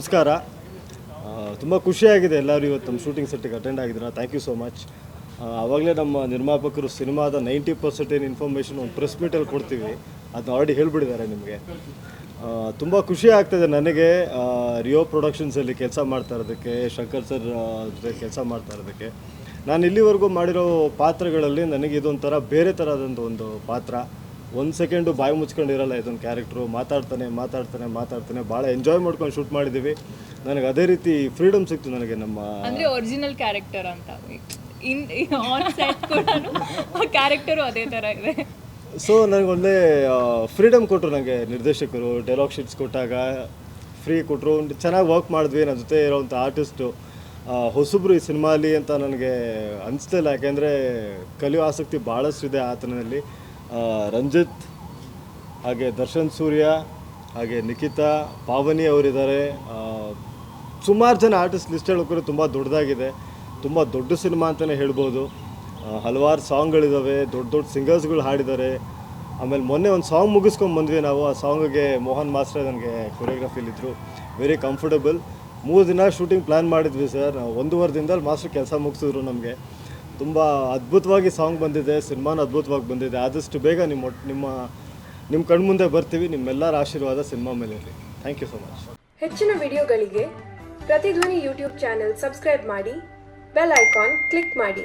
ನಮಸ್ಕಾರ. ತುಂಬ ಖುಷಿಯಾಗಿದೆ ಎಲ್ಲರೂ ಇವತ್ತು ನಮ್ಮ ಶೂಟಿಂಗ್ ಸೆಟ್ಟಿಗೆ ಅಟೆಂಡ್ ಆಗಿದ್ದೀರಾ. ಥ್ಯಾಂಕ್ ಯು ಸೋ ಮಚ್ ಆವಾಗಲೇ ನಮ್ಮ ನಿರ್ಮಾಪಕರು ಸಿನಿಮಾದ ನೈಂಟಿ ಪರ್ಸೆಂಟ್ ಏನು ಇನ್ಫಾರ್ಮೇಷನ್ ಒಂದು ಪ್ರೆಸ್ ಮೀಟಲ್ಲಿ ಕೊಡ್ತೀವಿ. ಅದನ್ನ ಆಲ್ರೆಡಿ ಹೇಳ್ಬಿಟ್ಟಿದ್ದಾರೆ ನಿಮಗೆ. ತುಂಬ ಖುಷಿ ಆಗ್ತದೆ ನನಗೆ. ರಿಯೋ ಪ್ರೊಡಕ್ಷನ್ಸಲ್ಲಿ ಕೆಲಸ ಮಾಡ್ತಾ ಇರೋದಕ್ಕೆ, ಶಂಕರ್ ಸರ್ ಜೊತೆ ಕೆಲಸ ಮಾಡ್ತಾ ಇರೋದಕ್ಕೆ. ನಾನು ಇಲ್ಲಿವರೆಗೂ ಮಾಡಿರೋ ಪಾತ್ರಗಳಲ್ಲಿ ನನಗೆ ಇದೊಂಥರ ಬೇರೆ ಥರದಂಥ ಒಂದು ಪಾತ್ರ. ಒಂದು ಸೆಕೆಂಡು ಬಾಯಿ ಮುಚ್ಕೊಂಡಿರಲ್ಲ ಇದೊಂದು ಕ್ಯಾರೆಕ್ಟ್ರು ಮಾತಾಡ್ತಾನೆ ಮಾತಾಡ್ತಾನೆ ಮಾತಾಡ್ತಾನೆ. ಭಾಳ ಎಂಜಾಯ್ ಮಾಡ್ಕೊಂಡು ಶೂಟ್ ಮಾಡಿದ್ದೀವಿ ನನಗೆ ಅದೇ ರೀತಿ ಫ್ರೀಡಮ್ ಸಿಕ್ತು ನನಗೆ ನಮ್ಮ ಅಂದರೆ ಒರಿಜಿನಲ್ ಕ್ಯಾರೆಕ್ಟರ್ ಅಂತ. ಇನ್ ಆನ್ ಸೆಟ್ ಕೂಡ ಕ್ಯಾರೆಕ್ಟರು ಅದೇ ಥರ ಇದೆ. ಸೊ ನನಗೆ ಒಳ್ಳೆ ಫ್ರೀಡಮ್ ಕೊಟ್ಟರು ನನಗೆ ನಿರ್ದೇಶಕರು. ಡೈಲಾಗ್ ಶೀಟ್ಸ್ ಕೊಟ್ಟಾಗ ಫ್ರೀ ಕೊಟ್ಟರು ಚೆನ್ನಾಗಿ ವರ್ಕ್ ಮಾಡಿದ್ವಿ ನನ್ನ ಜೊತೆ ಇರೋವಂಥ ಆರ್ಟಿಸ್ಟು ಹೊಸಬ್ರು ಈ ಸಿನಿಮಾಲಿ ಅಂತ ನನಗೆ ಅನಿಸ್ತಿಲ್ಲ. ಯಾಕೆಂದರೆ ಕಲಿಯೋ ಆಸಕ್ತಿ ಭಾಳಷ್ಟಿದೆ ಆತನಲ್ಲಿ. ಆ, ರಂಜಿತ್, ಹಾಗೆ ದರ್ಶನ್ ಸೂರ್ಯ, ಹಾಗೆ ನಿಖಿತಾ, ಪಾವನಿ ಅವರಿದ್ದಾರೆ. ಸುಮಾರು ಜನ ಆರ್ಟಿಸ್ಟ್ ಲಿಸ್ಟ್ ಹೇಳೋಕ್ಕೂ ತುಂಬ ದೊಡ್ಡದಾಗಿದೆ. ತುಂಬ ದೊಡ್ಡ ಸಿನಿಮಾ ಅಂತಲೇ ಹೇಳ್ಬೋದು. ಹಲವಾರು ಸಾಂಗ್ಗಳಿದ್ದಾವೆ ದೊಡ್ಡ ದೊಡ್ಡ ಸಿಂಗರ್ಸ್ಗಳು ಹಾಡಿದ್ದಾರೆ. ಆಮೇಲೆ ಮೊನ್ನೆ ಒಂದು ಸಾಂಗ್ ಮುಗಿಸ್ಕೊಂಡು ಬಂದ್ವಿ ನಾವು. ಆ ಸಾಂಗಿಗೆ ಮೋಹನ್ ಮಾಸ್ಟರ್ ನನಗೆ ಕೊರಿಯೋಗ್ರಫಿಲಿದ್ದರು ವೆರಿ ಕಂಫರ್ಟಬಲ್ ಮೂರು ದಿನ ಶೂಟಿಂಗ್ ಪ್ಲ್ಯಾನ್ ಮಾಡಿದ್ವಿ ಸರ್ ಒಂದೂವರೆ ದಿನದಲ್ಲಿ ಮಾಸ್ಟರ್ ಕೆಲಸ ಮುಗಿಸಿದ್ರು ನಮಗೆ. ತುಂಬ ಅದ್ಭುತವಾಗಿ ಸಾಂಗ್ ಬಂದಿದೆ, ಸಿನಿಮಾನ ಅದ್ಭುತವಾಗಿ ಬಂದಿದೆ. ಆದಷ್ಟು ಬೇಗ ನಿಮ್ಮ ಒಟ್- ನಿಮ್ಮ ನಿಮ್ಮ ಕಣ್ಮುಂದೆ ಬರ್ತೀವಿ, ನಿಮ್ಮೆಲ್ಲರ ಆಶೀರ್ವಾದ ಸಿನಿಮಾ ಮೇಲೆ ಇರಲಿ ಥ್ಯಾಂಕ್ ಯು ಸೊ ಮಚ್ ಹೆಚ್ಚಿನ ವಿಡಿಯೋಗಳಿಗೆ ಪ್ರತಿಧ್ವನಿ ಯೂಟ್ಯೂಬ್ ಚಾನೆಲ್ ಸಬ್ಸ್ಕ್ರೈಬ್ ಮಾಡಿ, ಬೆಲ್ ಐಕಾನ್ ಕ್ಲಿಕ್ ಮಾಡಿ.